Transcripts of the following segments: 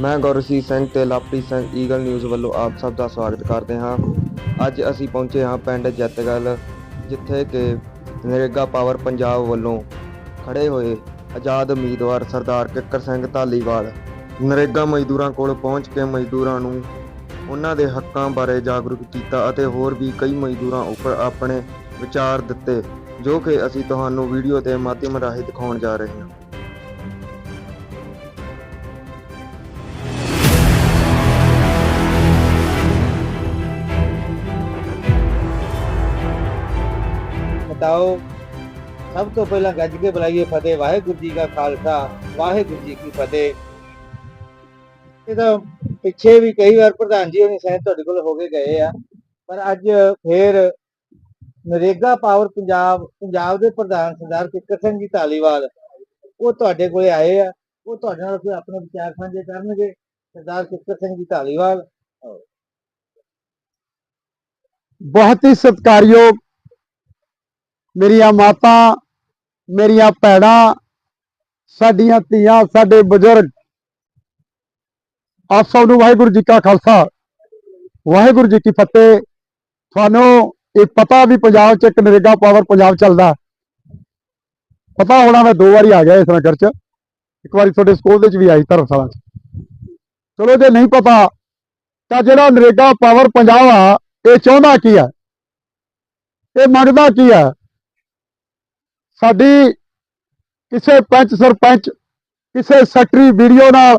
ਮੈਂ ਗੁਰਸੀਤ ਸਿੰਘ ਤੇ ਲਾਪਰੀ Singh eagle news ਵੱਲੋਂ ਆਪ ਸਭ ਦਾ ਸਵਾਗਤ ਕਰਦੇ ਹਾਂ। ਅੱਜ ਅਸੀਂ ਪਹੁੰਚੇ ਹਾਂ ਪਿੰਡ ਜੱਤਗਲ, ਜਿੱਥੇ ਕਿ ਨਰੇਗਾ ਪਾਵਰ ਪੰਜਾਬ ਵੱਲੋਂ ਖੜੇ ਹੋਏ ਆਜ਼ਾਦ ਉਮੀਦਵਾਰ ਸਰਦਾਰ ਕਿੱਕਰ ਸਿੰਘ ਧਾਲੀਵਾਲ ਨਰੇਗਾ ਮਜ਼ਦੂਰਾਂ ਕੋਲ ਪਹੁੰਚ ਕੇ ਮਜ਼ਦੂਰਾਂ ਨੂੰ ਉਹਨਾਂ ਦੇ ਹੱਕਾਂ ਬਾਰੇ ਜਾਗਰੂਕ ਕੀਤਾ ਅਤੇ ਹੋਰ ਵੀ ਕਈ ਮਜ਼ਦੂਰਾਂ ਉੱਪਰ ਆਪਣੇ ਵਿਚਾਰ ਦਿੱਤੇ, ਜੋ ਕਿ ਅਸੀਂ ਤੁਹਾਨੂੰ ਵੀਡੀਓ ਦੇ ਮਾਧਿਅਮ ਰਾਹੀਂ ਦਿਖਾਉਣ ਜਾ ਰਹੇ ਹਾਂ। ਬਤਾਓ। ਸਭ ਤੋਂ ਪਹਿਲਾਂ ਗੱਜ ਕੇ ਬੁਲਾਈਏ ਫਤਿਹ। ਵਾਹਿਗੁਰੂ ਜੀ ਕਾ ਖਾਲਸਾ, ਵਾਹਿਗੁਰੂ ਜੀ ਕੀ ਫਤਿਹ। ਇਹ ਤਾਂ ਪਿੱਛੇ ਵੀ ਕਈ ਵਾਰ ਪ੍ਰਧਾਨ ਜੀ ਹੋਣੀ ਸ਼ਾਇਦ ਤੁਹਾਡੇ ਕੋਲ ਹੋ ਕੇ ਗਏ ਆ। ਪਰ ਅੱਜ ਫੇਰ ਨਰੇਗਾ ਪਾਵਰ ਪੰਜਾਬ ਪੰਜਾਬ ਦੇ ਪ੍ਰਧਾਨ ਸਰਦਾਰ ਕਿੱਕਰ ਸਿੰਘ ਜੀ ਧਾਲੀਵਾਲ, ਉਹ ਤੁਹਾਡੇ ਕੋਲੇ ਆਏ ਆ। ਉਹ ਤੁਹਾਡੇ ਨਾਲ ਕੋਈ ਆਪਣੇ ਵਿਚਾਰ ਸਾਂਝੇ ਕਰਨਗੇ। ਸਰਦਾਰ ਕਿੱਕਰ ਸਿੰਘ ਜੀ ਧਾਲੀਵਾਲ। ਬਹੁਤ ਹੀ ਸਤਿਕਾਰਯੋਗ ਮੇਰੀਆਂ ਮਾਤਾ, ਮੇਰੀਆਂ ਭੈਣਾਂ, ਸਾਡੀਆਂ ਧੀਆਂ, ਸਾਡੇ ਬਜ਼ੁਰਗ। ਆਪ ਸਭ ਨੂੰ ਵਾਹਿਗੁਰੂ ਜੀ ਕਾ ਖਾਲਸਾ। ਵਾਹਿਗੁਰੂ ਜੀ ਕੀ ਫਤਿਹ। ਤੁਹਾਨੂੰ ਇਹ ਪਤਾ ਵੀ ਪੰਜਾਬ 'ਚ ਇੱਕ ਨਰੇਗਾ ਪਾਵਰ ਪੰਜਾਬ ਚੱਲਦਾ। ਪਤਾ ਹੋਣਾ ਮੈਂ ਦੋ ਵਾਰੀ ਆ ਗਿਆ ਇਸ ਨਗਰ 'ਚ। ਇੱਕ ਵਾਰੀ ਤੁਹਾਡੇ ਸਕੂਲ ਦੇ ਵਿੱਚ ਵੀ ਆਈ ਧਰਮਸ਼ਾਲਾ 'ਚ। ਚਲੋ ਜੇ ਨਹੀਂ ਪਤਾ, ਤਾਂ ਜਿਹੜਾ ਨਰੇਗਾ ਪਾਵਰ ਪੰਜਾਬ ਆ, ਇਹ ਚਾਹੁੰਦਾ ਕੀ ਆ? ਇਹ ਮੰਗਦਾ ਕੀ ਆ? ਸਾਡੀ ਕਿਸੇ ਪੰਚ ਸਰਪੰਚ, ਕਿਸੇ ਸੈਕਟਰੀ ਵੀਡੀਓ ਨਾਲ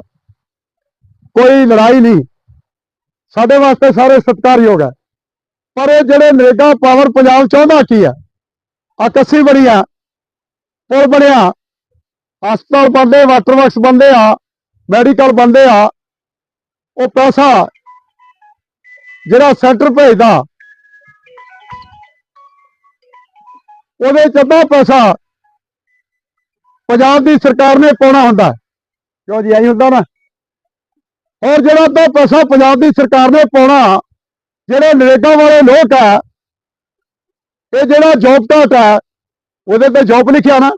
ਕੋਈ ਲੜਾਈ ਨਹੀਂ। ਸਾਡੇ ਵਾਸਤੇ ਸਾਰੇ ਸਤਿਕਾਰਯੋਗ ਹੈ। ਪਰ ਇਹ ਜਿਹੜੇ ਨਰੇਗਾ ਪਾਵਰ ਪੰਜਾਬ ਚਾਹੁੰਦਾ ਕੀ ਹੈ? ਆ ਕੱਸੀ ਬੜੀਆਂ ਪੁਲ ਬਣਿਆ, ਹਸਪਤਾਲ ਬੰਦੇ ਵਾਟਰ ਵਰਕਸ ਬੰਦੇ ਆ, ਮੈਡੀਕਲ ਬੰਦੇ ਆ, ਉਹ ਪੈਸਾ ਜਿਹੜਾ ਸੈਂਟਰ ਭੇਜਦਾ ਉਹਦੇ ਚ ਅੱਧਾ ਪੈਸਾ ਪੰਜਾਬ ਦੀ ਸਰਕਾਰ ਨੇ ਪਾਉਣਾ ਹੁੰਦਾ ਕਿਉਂ ਜੀ ਆਈ ਹੁੰਦਾ ਨਾ। ਔਰ ਜਿਹੜਾ ਅੱਧਾ ਪੈਸਾ ਪੰਜਾਬ ਦੀ ਸਰਕਾਰ ਨੇ ਪਾਉਣਾ, ਜਿਹੜੇ ਨਰੇਗਾ ਵਾਲੇ ਲੋਕ ਆ ਇਹ ਜਿਹੜਾ ਜੌਬ ਕਾਰਡ ਹੈ, ਉਹਦੇ ਤੇ ਜੌਬ ਲਿਖਿਆ ਨਾ।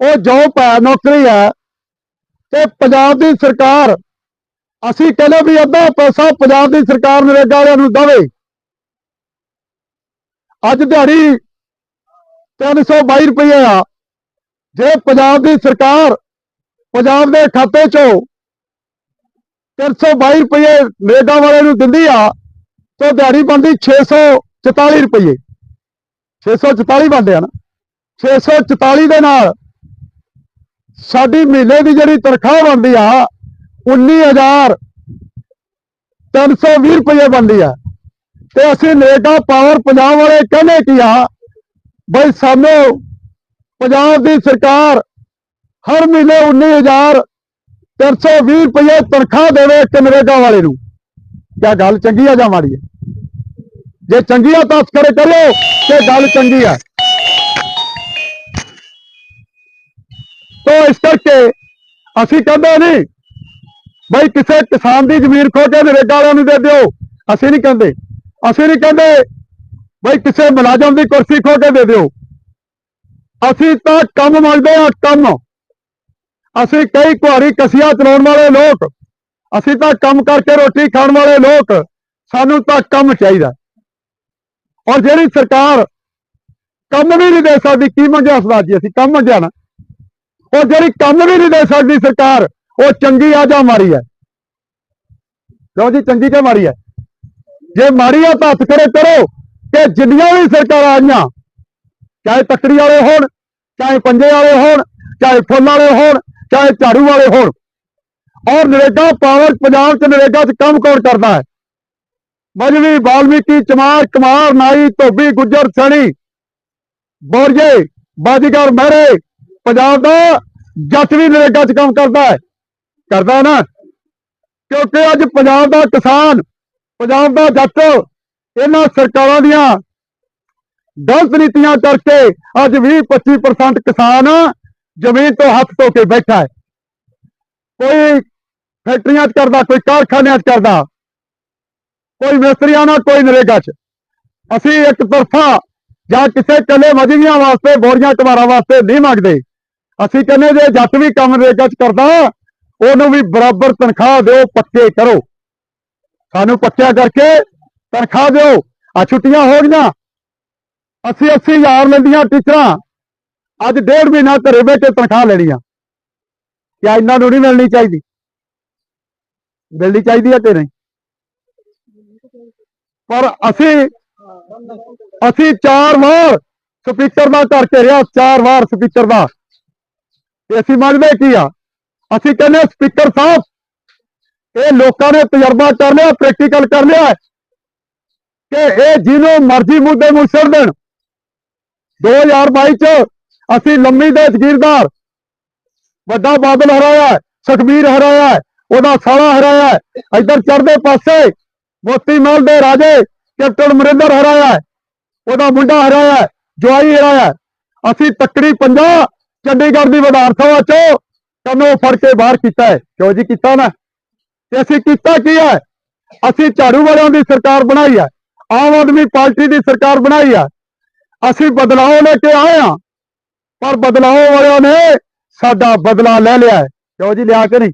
ਉਹ ਜੌਬ ਹੈ, ਨੌਕਰੀ ਹੈ, ਤੇ ਪੰਜਾਬ ਦੀ ਸਰਕਾਰ, ਅਸੀਂ ਕਹਿੰਦੇ ਵੀ ਅੱਧਾ ਪੈਸਾ ਪੰਜਾਬ ਦੀ ਸਰਕਾਰ ਨਰੇਗਾ ਵਾਲਿਆਂ ਨੂੰ ਦੇਵੇ। ਅੱਜ ਦਿਹਾੜੀ 322 ਰੁਪਏ ਆ। ਜੇ ਪੰਜਾਬ ਦੀ ਸਰਕਾਰ ਪੰਜਾਬ ਦੇ ਖਾਤੇ ਚੋਂ 322 ਰੁਪਏ ਨੇਗਾ ਵਾਲੇ ਨੂੰ ਦਿੰਦੀ ਆ, ਤਾਂ ਦਿਹਾੜੀ ਬਣਦੀ 644 ਰੁਪਏ 644 ਬਣਦੇ ਆ ਨਾ। 644 ਦੇ ਨਾਲ ਸਾਡੀ ਮਹੀਨੇ ਦੀ ਜਿਹੜੀ ਤਨਖਾਹ ਬਣਦੀ ਆ 19000 320 ਰੁਪਏ ਬਣਦੀ ਆ। ਤੇ ਅਸੀਂ ਨੇਗਾ ਪਾਵਰ ਪੰਜਾਬ ਵਾਲੇ ਕਹਿੰਦੇ ਕੀ ਆ ਬਈ ਸਾਨੂੰ ਪੰਜਾਬ ਦੀ ਸਰਕਾਰ ਹਰ ਮਹੀਨੇ 19000 320 ਰੁਪਏ ਤਨਖਾਹ ਦੇਵੇ ਇੱਕ ਨਰੇਗਾ ਵਾਲੇ ਨੂੰ। ਕਿਆ ਗੱਲ ਚੰਗੀ ਆ ਜਾਂ ਮਾੜੀ ਹੈ ਜੇ ਚੰਗੀ ਆ ਤਾਂ ਅਸਕਰੇ ਕਰੋ ਤੇ ਗੱਲ ਚੰਗੀ ਆ। ਤੋ ਇਸ ਕਰਕੇ ਅਸੀਂ ਕਹਿੰਦੇ ਨਹੀਂ, ਬਈ ਕਿਸੇ ਕਿਸਾਨ ਦੀ ਜ਼ਮੀਨ ਖੋ ਕੇ ਨਰੇਗਾ ਵਾਲਿਆਂ ਨੂੰ ਦੇ ਦਿਓ। ਅਸੀਂ ਨਹੀਂ ਕਹਿੰਦੇ। ਅਸੀਂ ਨਹੀਂ ਕਹਿੰਦੇ ਬਈ ਕਿਸੇ ਮੁਲਾਜ਼ਮ ਦੀ ਕੁਰਸੀ ਖੋ ਕੇ ਦੇ ਦਿਓ। ਅਸੀਂ ਤਾਂ ਕੰਮ ਮੰਗਦੇ ਆ ਕੰਮ। ਅਸੀਂ ਕਈ ਕੁਹਾੜੀ ਕਸੀਆਂ ਚਲਾਉਣ ਵਾਲੇ ਲੋਕ। ਅਸੀਂ ਤਾਂ ਕੰਮ ਕਰਕੇ ਰੋਟੀ ਖਾਣ ਵਾਲੇ ਲੋਕ। ਸਾਨੂੰ ਤਾਂ ਕੰਮ ਚਾਹੀਦਾ। ਔਰ ਜਿਹੜੀ ਸਰਕਾਰ ਕੰਮ ਵੀ ਨਹੀਂ ਦੇ ਸਕਦੀ, ਕੀ ਮੰਗਿਆ ਸਰਦਾਰ ਜੀ? ਅਸੀਂ ਕੰਮ ਮੰਗਿਆ ਨਾ। ਉਹ ਜਿਹੜੀ ਕੰਮ ਵੀ ਨਹੀਂ ਦੇ ਸਕਦੀ ਸਰਕਾਰ, ਉਹ ਚੰਗੀ ਆ ਜਾਂ ਮਾੜੀ ਹੈ ਲਓ ਜੀ, ਚੰਗੀ ਕਿ ਮਾੜੀ ਹੈ ਜੇ ਮਾੜੀ ਆ ਤਾਂ ਹੱਥ ਖੜੇ ਕਰੋ। ਕਿ ਜਿੰਨੀਆਂ ਵੀ ਸਰਕਾਰਾਂ ਆਈਆਂ, ਚਾਹੇ ਤੱਕੜੀ ਵਾਲੇ ਹੋਣ, ਚਾਹੇ ਪੰਜੇ ਵਾਲੇ ਹੋਣ, ਚਾਹੇ ਫੁੱਲ ਵਾਲੇ ਹੋਣ, ਚਾਹੇ ਝਾੜੂ ਵਾਲੇ ਹੋਣ, ਔਰ ਨਰੇਗਾ ਪਾਵਰ ਪੰਜਾਬ ਚ ਨਰੇਗਾ ਚ ਕੰਮ ਕੌਣ ਕਰਦਾ ਹੈ? ਮਜਵੀ ਵਾਲਮੀਕੀ, ਚਮਾਰ, ਕੁਮਾਰ, ਨਾਈ, ਧੋਬੀ, ਗੁੱਜਰ, ਸਣੀ ਬੋਰਜੇ ਬਾਜੀਗਰ, ਮਹਿਰੇ, ਪੰਜਾਬ ਦਾ ਜੱਟ ਵੀ ਨਰੇਗਾ ਚ ਕੰਮ ਕਰਦਾ ਹੈ। ਕਰਦਾ ਨਾ? ਕਿਉਂਕਿ ਅੱਜ ਪੰਜਾਬ ਦਾ ਕਿਸਾਨ, ਪੰਜਾਬ ਦਾ ਜੱਟ ਇਹਨਾਂ ਸਰਕਾਰਾਂ ਦੀਆਂ ਗਲਤ ਨੀਤੀਆਂ ਕਰਕੇ ਅੱਜ 20-25% ਕਿਸਾਨ ਜ਼ਮੀਨ ਤੋਂ ਹੱਥ ਧੋ ਕੇ ਬੈਠਾ ਹੈ। ਕੋਈ ਫੈਕਟਰੀਆਂ 'ਚ ਕਰਦਾ, ਕੋਈ ਕਾਰਖਾਨਿਆਂ 'ਚ ਕਰਦਾ, ਕੋਈ ਮਿਸਤਰੀਆਂ ਨਾਲ ਕੋਈ ਨਰੇਗਾ 'ਚ। ਅਸੀਂ ਇੱਕ ਤਰਫਾ ਜਾਂ ਕਿਸੇ ਕੱਲੇ ਮਜੀਆਂ ਵਾਸਤੇ, ਬੋਰੀਆਂ ਟਵਾਰਾਂ ਵਾਸਤੇ ਨਹੀਂ ਮੰਗਦੇ। ਅਸੀਂ ਕਹਿੰਦੇ ਜੇ ਜੱਟ ਵੀ ਕੰਮ ਨਰੇਗਾ 'ਚ ਕਰਦਾ, ਉਹਨੂੰ ਵੀ ਬਰਾਬਰ ਤਨਖਾਹ ਦਿਓ, ਪੱਕੇ ਕਰੋ। ਸਾਨੂੰ ਪੱਕਿਆ ਕਰਕੇ ਤਨਖਾਹ ਦਿਓ ਆ ਛੁੱਟੀਆਂ ਹੋ ਗਈਆਂ 80 80 ਹਜ਼ਾਰ ਲੈਂਦੀਆਂ ਟੀਚਰਾਂ ਅੱਜ ਡੇਢ ਮਹੀਨਾ ਘਰੇ ਬਹਿ ਕੇ ਤਨਖਾਹ ਲੈਣੀ ਆ ਕਿਆ ਇਹਨਾਂ ਨੂੰ ਨਹੀਂ ਮਿਲਣੀ ਚਾਹੀਦੀ ਮਿਲਣੀ ਚਾਹੀਦੀ ਹੈ ਕਿ ਨਹੀਂ ਪਰ ਅਸੀਂ ਅਸੀਂ ਚਾਰ ਵਾਰ ਸਪੀਕਰ ਦਾ ਘਰ ਘੇਰਿਆ ਚਾਰ ਵਾਰ ਸਪੀਕਰ ਦਾ ਤੇ ਅਸੀਂ ਮੰਗਦੇ ਕੀ ਆ ਅਸੀਂ ਕਹਿੰਦੇ ਸਪੀਕਰ ਸਾਹਿਬ ਇਹ ਲੋਕਾਂ ਨੇ ਤਜਰਬਾ ਕਰ ਲਿਆ ਪ੍ਰੈਕਟੀਕਲ ਕਰ ਲਿਆ ਹੈ ਕਿ ਇਹ ਜਿਹਨੂੰ ਮਰਜ਼ੀ ਮੁੱਦੇ ਨੂੰ ਛੱਡ ਦੇਣ। 2022 ਚ ਅਸੀਂ ਲੰਮੀ ਦੇ ਜਗੀਰਦਾਰ, ਵੱਡਾ ਬਾਦਲ ਹਰਾਇਆ, ਸੁਖਬੀਰ ਹਰਾਇਆ, ਉਹਦਾ ਸਾਲਾ ਹਰਾਇਆ, ਇੱਧਰ ਚੜਦੇ ਪਾਸੇ ਮੋਤੀ ਮਹਿਲ ਦੇ ਰਾਜੇ ਕੈਪਟਨ ਅਮਰਿੰਦਰ ਹਰਾਇਆ, ਉਹਦਾ ਮੁੰਡਾ ਹਰਾਇਆ, ਜਵਾਈ ਹਰਾਇਆ। ਅਸੀਂ ਤੱਕੜੀ ਪੰਜਾ ਚੰਡੀਗੜ੍ਹ ਦੀ ਵਿਧਾਨ ਸਭਾ ਚੋਂ ਕੰਨੋਂ ਫੜ ਕੇ ਬਾਹਰ ਕੀਤਾ ਹੈ। ਕਿਉਂ ਜੀ ਕੀਤਾ ਨਾ? ਤੇ ਅਸੀਂ ਕੀਤਾ ਕੀ ਹੈ? ਅਸੀਂ ਝਾੜੂ ਵਾਲਿਆਂ ਦੀ ਸਰਕਾਰ ਬਣਾਈ ਹੈ। ਆਮ ਆਦਮੀ ਪਾਰਟੀ ਦੀ ਸਰਕਾਰ ਬਣਾਈ ਹੈ ਅਸੀਂ ਬਦਲਾਅ ਲੈ ਕੇ ਆਏ ਹਾਂ ਪਰ ਬਦਲਾਅ ਵਾਲਿਆਂ ਨੇ ਸਾਡਾ ਬਦਲਾ ਲੈ ਲਿਆ ਕਿਉਂ ਜੀ, ਲਿਆ ਕੇ ਨਹੀਂ।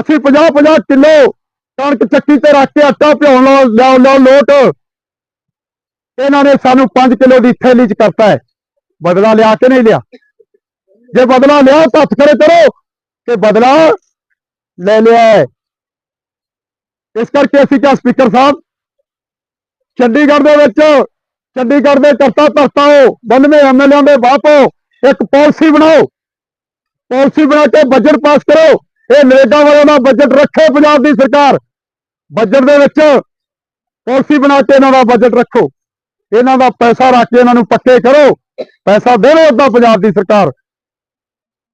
ਅਸੀਂ 50 50 ਕਿਲੋ ਕਣਕ ਚੱਕੀ ਤੇ ਰੱਖ ਕੇ ਆਟਾ ਭਿਉਣ ਲਓ, ਲਿਆਓ ਲਿਆਓ ਲੋਟ। ਇਹਨਾਂ ਨੇ ਸਾਨੂੰ 5 ਕਿਲੋ ਦੀ ਥੈਲੀ ਚ ਕਰਤਾ ਹੈ। ਬਦਲਾ ਲਿਆ ਕੇ ਨਹੀਂ ਲਿਆ। ਜੇ ਬਦਲਾ ਲਿਆ ਤਾਂ ਹੱਥ ਖੜੇ ਕਰੋ ਕਿ ਬਦਲਾ ਲੈ ਲਿਆ ਹੈ। ਇਸ ਕਰਕੇ ਅਸੀਂ ਕਿਹਾ ਸਪੀਕਰ ਸਾਹਿਬ, ਚੰਡੀਗੜ੍ਹ ਦੇ ਵਿੱਚ, ਚੰਡੀਗੜ੍ਹ ਦੇ ਕਰਤਾ ਧਰਤਾ ਹੋ 92 ਐਮਐਲਏ ਦੇ ਬਾਪੋ ਇੱਕ ਪਾਲਿਸੀ ਬਣਾਓ, ਪਾਲਿਸੀ ਬਣਾ ਕੇ ਬਜਟ ਪਾਸ ਕਰੋ, ਇਹ ਨਰੇਗਾ ਵਾਲਿਆਂ ਦਾ ਬਜਟ ਰੱਖੇ ਪੰਜਾਬ ਦੀ ਸਰਕਾਰ ਬਜਟ ਦੇ ਵਿੱਚ ਪਾਲਿਸੀ ਬਣਾ ਕੇ ਇਹਨਾਂ ਦਾ ਬਜਟ ਰੱਖੋ, ਇਹਨਾਂ ਦਾ ਪੈਸਾ ਰੱਖ ਕੇ ਇਹਨਾਂ ਨੂੰ ਪੱਕੇ ਕਰੋ, ਪੈਸਾ ਦੇਵੇ ਉਹਦਾ ਪੰਜਾਬ ਦੀ ਸਰਕਾਰ,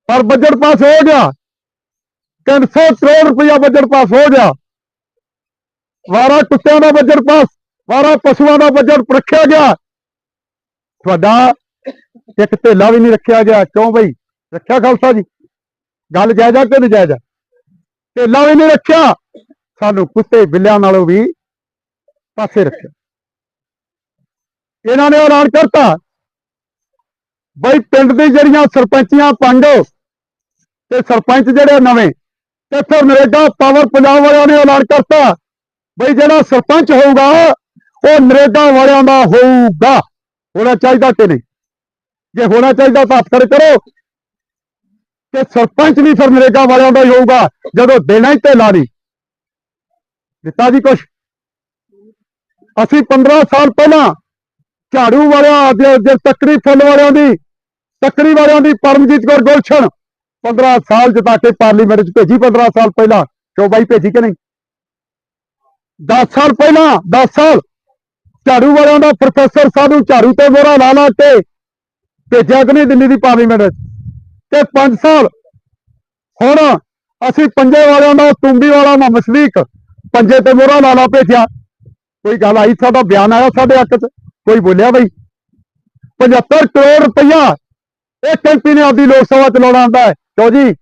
ਪਰ ਬਜਟ ਪਾਸ ਹੋ ਗਿਆ 300 ਕਰੋੜ ਰੁਪਇਆ ਬਜਟ ਪਾਸ ਹੋ ਗਿਆ ਵਾਰਾ ਕੁੱਤਿਆਂ ਦਾ ਬਜਟ ਪਾਸ, ਵਾਰਾ ਪਸ਼ੂਆਂ ਦਾ ਬਜਟ ਰੱਖਿਆ ਗਿਆ। ਤੁਹਾਡਾ ਇੱਕ ਢੇਲਾ ਵੀ ਨਹੀਂ ਰੱਖਿਆ ਗਿਆ। ਕਿਉਂ ਬਈ? ਰੱਖਿਆ ਖਾਲਸਾ ਜੀ। ਗੱਲ ਜਾਇਜ਼ਾ ਕਿ ਨਜਾਇਜ਼ਾ ਢੇਲਾ ਵੀ ਨਹੀਂ ਰੱਖਿਆ। ਸਾਨੂੰ ਕੁੱਤੇ ਬਿੱਲਿਆਂ ਨਾਲੋਂ ਵੀ ਪਾਸੇ ਰੱਖਿਆ। ਇਹਨਾਂ ਨੇ ਐਲਾਨ ਕਰਤਾ। ਬਈ ਪਿੰਡ ਦੀ ਜਿਹੜੀਆਂ ਸਰਪੰਚੀਆਂ ਪੰਡ, ਤੇ ਸਰਪੰਚ ਜਿਹੜੇ ਨਵੇਂ, ਤੇ ਫਿਰ ਨਰੇਗਾ ਪਾਵਰ ਪੰਜਾਬ ਵਾਲਿਆਂ ਨੇ ਐਲਾਨ ਕਰਤਾ। ਬਈ ਜਿਹੜਾ ਸਰਪੰਚ ਹੋਊਗਾ, ਉਹ ਨਰੇਗਾ ਵਾਲਿਆਂ ਦਾ ਹੋਊਗਾ। ਹੋਣਾ ਚਾਹੀਦਾ ਕਿ ਨਹੀਂ? ਜੇ ਹੋਣਾ ਚਾਹੀਦਾ ਤਾਂ ਹੱਥ ਖੜੇ ਕਰੋ। ਕਿ ਸਰਪੰਚ ਵੀ ਫਿਰ ਨਰੇਗਾ ਵਾਲਿਆਂ ਦਾ ਹੀ ਹੋਊਗਾ, ਜਦੋਂ ਦੇਣਾ ਹੀ ਤੇ ਲਾਣੀ ਦਿੱਤਾ ਜੀ ਕੁਛ? ਅਸੀਂ 15 ਸਾਲ ਪਹਿਲਾਂ ਝਾੜੂ ਵਾਲਿਆਂ ਦੇ ਜੇ ਤੱਕਰੀ ਫੁੱਲ ਵਾਲਿਆਂ ਦੀ ਤੱਕਰੀ ਵਾਲਿਆਂ ਦੀ ਪਰਮਜੀਤ ਕੌਰ ਗੁਲਸ਼ਨ 15 ਸਾਲ ਜਿਤਾ ਕੇ ਪਾਰਲੀਮੈਂਟ ਚ ਭੇਜੀ 15 ਸਾਲ ਪਹਿਲਾਂ। ਕਿਉਂ ਬਾਈ ਭੇਜੀ ਕਿ ਨਹੀਂ? 10 ਸਾਲ ਪਹਿਲਾਂ 10 ਸਾਲ ਝਾੜੂ ਵਾਲਿਆਂ ਦਾ ਪ੍ਰੋਫੈਸਰ ਸਾਨੂੰ ਝਾੜੂ ਤੇ ਮੋਹਰਾ ਲਾ ਲਾ ਕੇ ਭੇਜਿਆ ਕਿ ਨਹੀਂ ਦਿੱਲੀ ਦੀ ਪਾਰਲੀਮੈਂਟ ਵਿੱਚ। ਤੇ 5 ਸਾਲ ਹੁਣ ਅਸੀਂ ਪੰਜੇ ਵਾਲਿਆਂ ਦਾ, ਤੁੰਬੀ ਵਾਲਾ ਮੁਹੰਮਦ ਸਦੀਕ ਪੰਜੇ ਤੇ ਮੋਹਰਾ ਲਾ ਲਾ ਭੇਜਿਆ। ਕੋਈ ਗੱਲ ਆਈ, ਸਾਡਾ ਬਿਆਨ ਆਇਆ ਸਾਡੇ ਹੱਕ 'ਚ? ਕੋਈ ਬੋਲਿਆ ਬਈ? 75 ਕਰੋੜ ਰੁਪਈਆ ਇਹ ਐਮਪੀ ਨੇ ਆਪਦੀ ਲੋਕ ਸਭਾ ਚ ਲਾਉਣਾ ਆਂਦਾ ਹੈ। ਕਿਉਂ ਜੀ?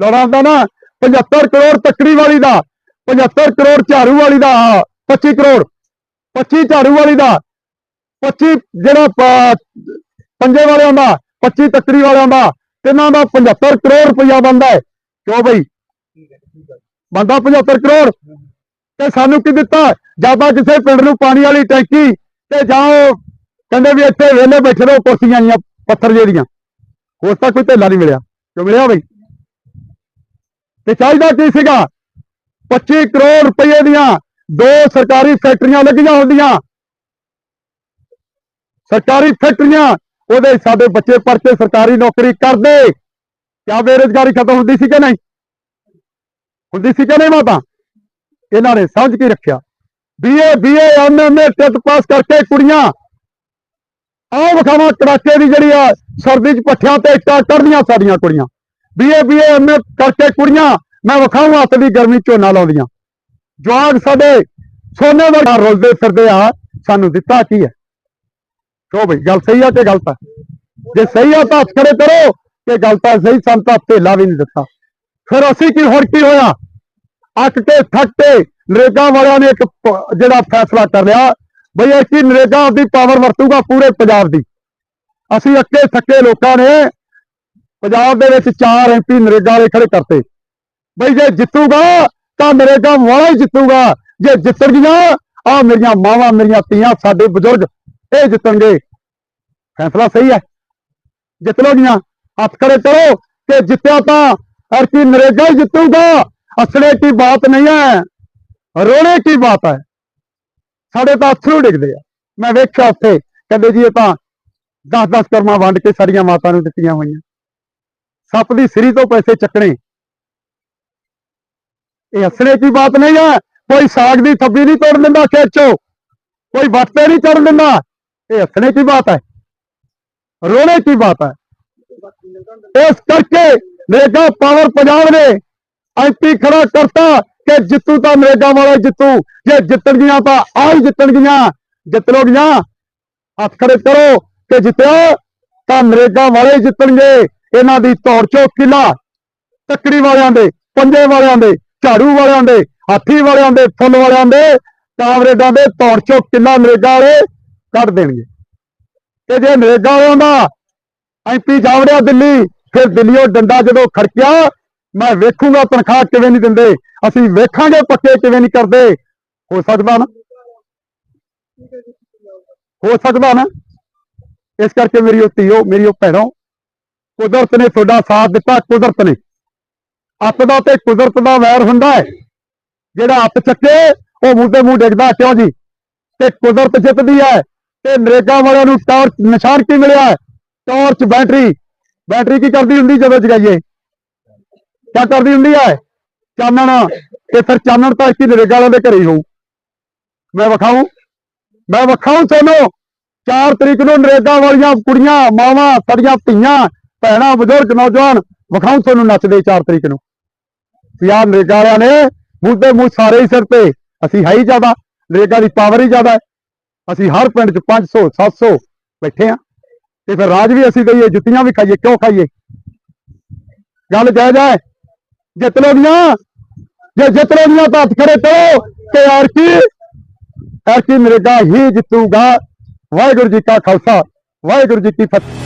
ਲਾਉਣਾ ਆਂਦਾ ਨਾ 75 ਕਰੋੜ ਤੱਕੜੀ ਵਾਲੀ ਦਾ 75 ਕਰੋੜ ਝਾੜੂ ਵਾਲੀ ਦਾ 25 ਕਰੋੜ। 25 ਝਾੜੂ ਵਾਲੀ ਦਾ 25 ਜਿਹੜਾ ਪ- ਪੰਜੇ ਵਾਲਿਆਂ ਦਾ 25 ਤੱਕੜੀ ਵਾਲਿਆਂ ਦਾ, ਤਿੰਨਾਂ ਦਾ 75 ਕਰੋੜ ਰੁਪਇਆ ਬਣਦਾ ਹੈ। ਕਿਉਂ ਬਈ? ਬੰਦਾ 75 ਕਰੋੜ। ਤੇ ਸਾਨੂੰ ਕੀ ਦਿੱਤਾ? ਜਾਂ ਤਾਂ ਕਿਸੇ ਪਿੰਡ ਨੂੰ ਪਾਣੀ ਵਾਲੀ ਟੈਂਕੀ ਤੇ ਜਾਂ ਉਹ ਕਹਿੰਦੇ ਵੀ ਇੱਥੇ ਵਿਹਲੇ ਬੈਠੇ ਰਹੋ, ਕੁਰਸੀਆਂ ਆਈਆਂ, ਪੱਥਰ ਜਿਹੜੀਆਂ ਉਸ ਤਾਂ ਕੋਈ ਧੇਲਾ ਨਹੀਂ ਮਿਲਿਆ। ਕਿਉਂ ਮਿਲਿਆ ਬਈ? ਤੇ ਚਾਹੀਦਾ ਕੀ ਸੀਗਾ? 25 ਕਰੋੜ ਰੁਪਏ ਦੀਆਂ ਦੋ ਸਰਕਾਰੀ ਫੈਕਟਰੀਆਂ ਲੱਗੀਆਂ ਹੁੰਦੀਆਂ। ਸਰਕਾਰੀ ਫੈਕਟਰੀਆਂ, ਉਹਦੇ ਸਾਡੇ ਬੱਚੇ ਪਰਚੇ ਸਰਕਾਰੀ ਨੌਕਰੀ ਕਰਦੇ। ਕਿਆ ਬੇਰੁਜ਼ਗਾਰੀ ਖਤਮ ਹੁੰਦੀ ਸੀ ਕਿ ਨਹੀਂ? ਹੁੰਦੀ ਸੀ ਕਿ ਨਹੀਂ ਮਾਤਾ? ਇਹਨਾਂ ਨੇ ਸਮਝ ਕੇ ਰੱਖਿਆ। BA BA MMA TET pass ਕਰਕੇ ਕੁੜੀਆਂ। ਆਹ ਵਿਖਾਵਾਂ ਕੜਾਕੇ ਦੀ ਜਿਹੜੀ ਆ, ਸਰਦੀ ਚ ਪੱਠਿਆਂ ਤੇ ਇੱਟਾਂ ਕੱਢਦੀਆਂ ਸਾਡੀਆਂ ਕੁੜੀਆਂ। ਬੀਏ ਬੀਏ ਐਮਏ ਕਰਕੇ ਕੁੜੀਆਂ। ਮੈਂ ਵਿਖਾਉਂ ਹੱਥ ਦੀ ਗਰਮੀ ਝੋਨਾ ਲਾਉਂਦੀਆਂ। ਜਵਾਗ ਸਾਡੇ ਸੋਨੇ ਦਾ ਰੁਲਦੇ ਫਿਰਦੇ ਆ, ਸਾਨੂੰ ਦਿੱਤਾ ਕੀ ਹੈ? ਕਿਉਂ ਬਈ, ਗੱਲ ਸਹੀ ਆ ਕਿ ਗਲਤ ਆ? ਜੇ ਸਹੀ ਆ ਤਾਂ ਹੱਥ ਖੜੇ ਕਰੋ ਕਿ ਗਲਤ ਆ, ਸਹੀ ਸਾਨੂੰ ਤਾਂ ਧੇਲਾ ਵੀ ਨਹੀਂ ਦਿੱਤਾ। ਫਿਰ ਅਸੀਂ ਕੀ ਹੋਰ ਕੀ ਹੋਇਆ? ਅੱਕ ਕੇ, ਥੱਕ ਕੇ ਨਰੇਗਾ ਵਾਲਿਆਂ ਨੇ ਇੱਕ ਜਿਹੜਾ ਫੈਸਲਾ ਕਰ ਲਿਆ ਬਈ ਇਹ ਕੀ ਨਰੇਗਾ ਦੀ ਪਾਵਰ ਵਰਤੂਗਾ ਪੂਰੇ ਪੰਜਾਬ ਦੀ। ਅਸੀਂ ਅੱਕੇ ਥੱਕੇ ਲੋਕਾਂ ਨੇ ਪੰਜਾਬ ਦੇ ਵਿੱਚ ਚਾਰ ਐਮਪੀ ਨਰੇਗਾ ਵਾਲੇ ਖੜੇ ਕਰਤੇ। ਬਈ ਜੇ ਜਿੱਤੂਗਾ ਤਾਂ ਨਰੇਗਾ ਵਾਲਾ ਹੀ ਜਿੱਤੂਗਾ। ਜੇ ਜਿੱਤਣ ਗਈਆਂ ਆ ਮੇਰੀਆਂ ਮਾਵਾਂ, ਮੇਰੀਆਂ ਧੀਆਂ, ਸਾਡੇ ਬਜ਼ੁਰਗ, ਇਹ ਜਿੱਤਣਗੇ। ਫੈਸਲਾ ਸਹੀ ਹੈ। ਜਿੱਤ ਲੋਗੀਆਂ ਹੱਥ ਖੜੇ ਕਰੋ ਕਿ ਜਿੱਤਿਆ ਤਾਂ ਹਰ ਕੀ ਨਰੇਗਾ ਹੀ ਜਿੱਤੂਗਾ। ਅਸਲੇ ਕੀ ਬਾਤ ਨਹੀਂ ਹੈ। ਰੋਣੇ ਕੀ ਬਾਤ ਹੈ। ਸਾਡੇ ਤਾਂ ਅਥਰੂ ਡਿੱਗਦੇ ਆ। ਮੈਂ ਵੇਖਿਆ ਉੱਥੇ, ਕਹਿੰਦੇ ਜੀ ਇਹ ਤਾਂ 10-10 ਕਰਮਾਂ ਵੰਡ ਕੇ ਸਾਡੀਆਂ ਮਾਤਾ ਨੂੰ ਦਿੱਤੀਆਂ ਹੋਈਆਂ। ਸੱਪ ਦੀ ਸਿਰੀ ਤੋਂ ਪੈਸੇ ਚੱਕਣੇ। ਇਹ ਹੱਸਣੇ ਦੀ ਬਾਤ ਨਹੀਂ ਹੈ। ਕੋਈ ਸਾਗ ਦੀ ਥੱਬੀ ਨਹੀਂ ਤੋੜ ਦਿੰਦਾ ਖੇਤ। ਚੋਂ ਕੋਈ ਵੱਟੇ ਨਹੀਂ ਚੜ ਦਿੰਦਾ। ਇਹ ਹੱਸਣੇ ਦੀ ਬਾਤ ਹੈ। ਰੋਣੇ ਦੀ ਬਾਤ ਹੈ। ਇਸ ਕਰਕੇ ਨਰੇਗਾ ਪਾਵਰ ਪੰਜਾਬ ਨੇ ਐਮਪੀ ਖੜਾ ਕਰਤਾ ਕਿ ਜਿੱਤੂ ਤਾਂ ਨਰੇਗਾ ਵਾਲਾ ਜਿੱਤੂ। ਜੇ ਜਿੱਤਣ ਗਈਆਂ ਤਾਂ ਆਹ ਹੀ ਜਿੱਤਣ ਗਈਆਂ। ਜਿੱਤ ਲੋਗੀਆਂ ਹੱਥ ਖੜੇ ਕਰੋ ਕਿ ਜਿੱਤਿਆ ਤਾਂ ਨਰੇਗਾ ਵਾਲੇ ਹੀ ਜਿੱਤਣਗੇ। ਇਹਨਾਂ ਦੀ ਤੌਰ ਚੋ ਕਿਲਾ ਤੱਕੜੀ ਵਾਲਿਆਂ ਦੇ, ਪੰਜੇ ਵਾਲਿਆਂ ਦੇ। ਝਾੜੂ ਵਾਲਿਆਂ ਦੇ, ਹਾਥੀ ਵਾਲਿਆਂ ਦੇ, ਫੁੱਲ ਵਾਲਿਆਂ ਦੇ ਕਾਮਰੇਡਾਂ ਦੇ ਧੌੜ ਚੋਂ ਕਿੰਨਾ ਨਰੇਗਾ ਵਾਲੇ ਕੱਢ ਦੇਣਗੇ। ਤੇ ਜੇ ਨਰੇਗਾ ਵਾਲਿਆਂ ਦਾ ਐਮਪੀ ਜਾਵੜਿਆ ਦਿੱਲੀ, ਫਿਰ ਦਿੱਲੀੋਂ ਡੰਡਾ ਜਦੋਂ ਖੜਕਿਆ, ਮੈਂ ਵੇਖੂੰਗਾ ਤਨਖਾਹ ਕਿਵੇਂ ਨਹੀਂ ਦਿੰਦੇ। ਅਸੀਂ ਵੇਖਾਂਗੇ ਪੱਕੇ ਕਿਵੇਂ ਨਹੀਂ ਕਰਦੇ। ਹੋ ਸਕਦਾ ਨਾ? ਹੋ ਸਕਦਾ ਨਾ? ਇਸ ਕਰਕੇ ਮੇਰੀ ਉਹ ਧੀਓ, ਮੇਰੀ ਉਹ ਭੈਣੋ, ਕੁਦਰਤ ਨੇ ਤੁਹਾਡਾ ਸਾਥ ਦਿੱਤਾ, ਕੁਦਰਤ ਨੇ। ਅੱਤ ਦਾ ਤੇ ਕੁਦਰਤ ਦਾ ਵੈਰ ਹੁੰਦਾ ਹੈ। ਜਿਹੜਾ ਅੱਤ ਚੱਕੇ, ਉਹ ਮੂੰਹ ਤੇ ਮੂੰਹ ਡਿੱਗਦਾ ਕਿਉਂ ਜੀ? ਤੇ ਕੁਦਰਤ ਜਿੱਤਦੀ ਹੈ ਤੇ ਨਰੇਗਾ ਵਾਲਿਆਂ ਨੂੰ ਟਾਰਚ, ਨਿਸ਼ਾਨ ਕੀ ਮਿਲਿਆ ਹੈ? Torch battery. ਬੈਟਰੀ ਕੀ ਕਰਦੀ ਹੁੰਦੀ ਜਦੋਂ ਜਗਾਈਏ ਕੀ ਕਰਦੀ ਹੁੰਦੀ ਹੈ? ਚਾਨਣ। ਤੇ ਫਿਰ ਚਾਨਣ ਤਾਂ ਇੱਥੇ ਨਰੇਗਾ ਵਾਲਿਆਂ ਦੇ ਘਰੇ ਹੀ ਹੋਊ। ਮੈਂ ਵਿਖਾਊਂ। ਮੈਂ ਵਿਖਾਊਂ ਤੁਹਾਨੂੰ 4 ਤਰੀਕ ਨੂੰ ਨਰੇਗਾ ਵਾਲੀਆਂ ਕੁੜੀਆਂ, ਮਾਵਾਂ, ਸਾਡੀਆਂ ਧੀਆਂ, ਭੈਣਾਂ, ਬਜ਼ੁਰਗ, ਨੌਜਵਾਨ, ਵਿਖਾਊਂ ਤੁਹਾਨੂੰ ਨੱਚਦੇ 4 ਤਰੀਕ ਨੂੰ। ਯਾਰ ਨਰੇਗਾ ਵਾਲਿਆਂ ਨੇ ਮੂੰਹ ਤੇ ਮੂੰਹ ਸਾਰੇ ਹੀ ਸਿਰ ਤੇ। ਅਸੀਂ ਹੈ ਹੀ ਜ਼ਿਆਦਾ। ਨਰੇਗਾ ਦੀ ਪਾਵਰ ਹੀ ਜ਼ਿਆਦਾ ਅਸੀਂ ਹਰ ਪਿੰਡ 'ਚ 500 700 ਬੈਠੇ ਆ ਤੇ ਫਿਰ ਰਾਜ ਵੀ ਅਸੀਂ ਦਈਏ ਜੁੱਤੀਆਂ ਵੀ ਖਾਈਏ, ਕਿਉਂ ਖਾਈਏ? ਗੱਲ ਜਾਇਜ਼ ਹੈ ਜਿੱਤ ਲੋਗੀਆਂ ਜੇ ਜਿੱਤ ਲੋਗੀਆਂ ਤਾਂ ਹੱਥ ਖੜੇ ਕਰੋ ਕਿ ਯਾਰ ਕੀ ਯਾਰ ਨਰੇਗਾ ਹੀ ਜਿੱਤੂਗਾ। ਵਾਹਿਗੁਰੂ ਜੀ ਕਾ ਖਾਲਸਾ, ਵਾਹਿਗੁਰੂ ਜੀ ਕੀ ਫਤਿਹ।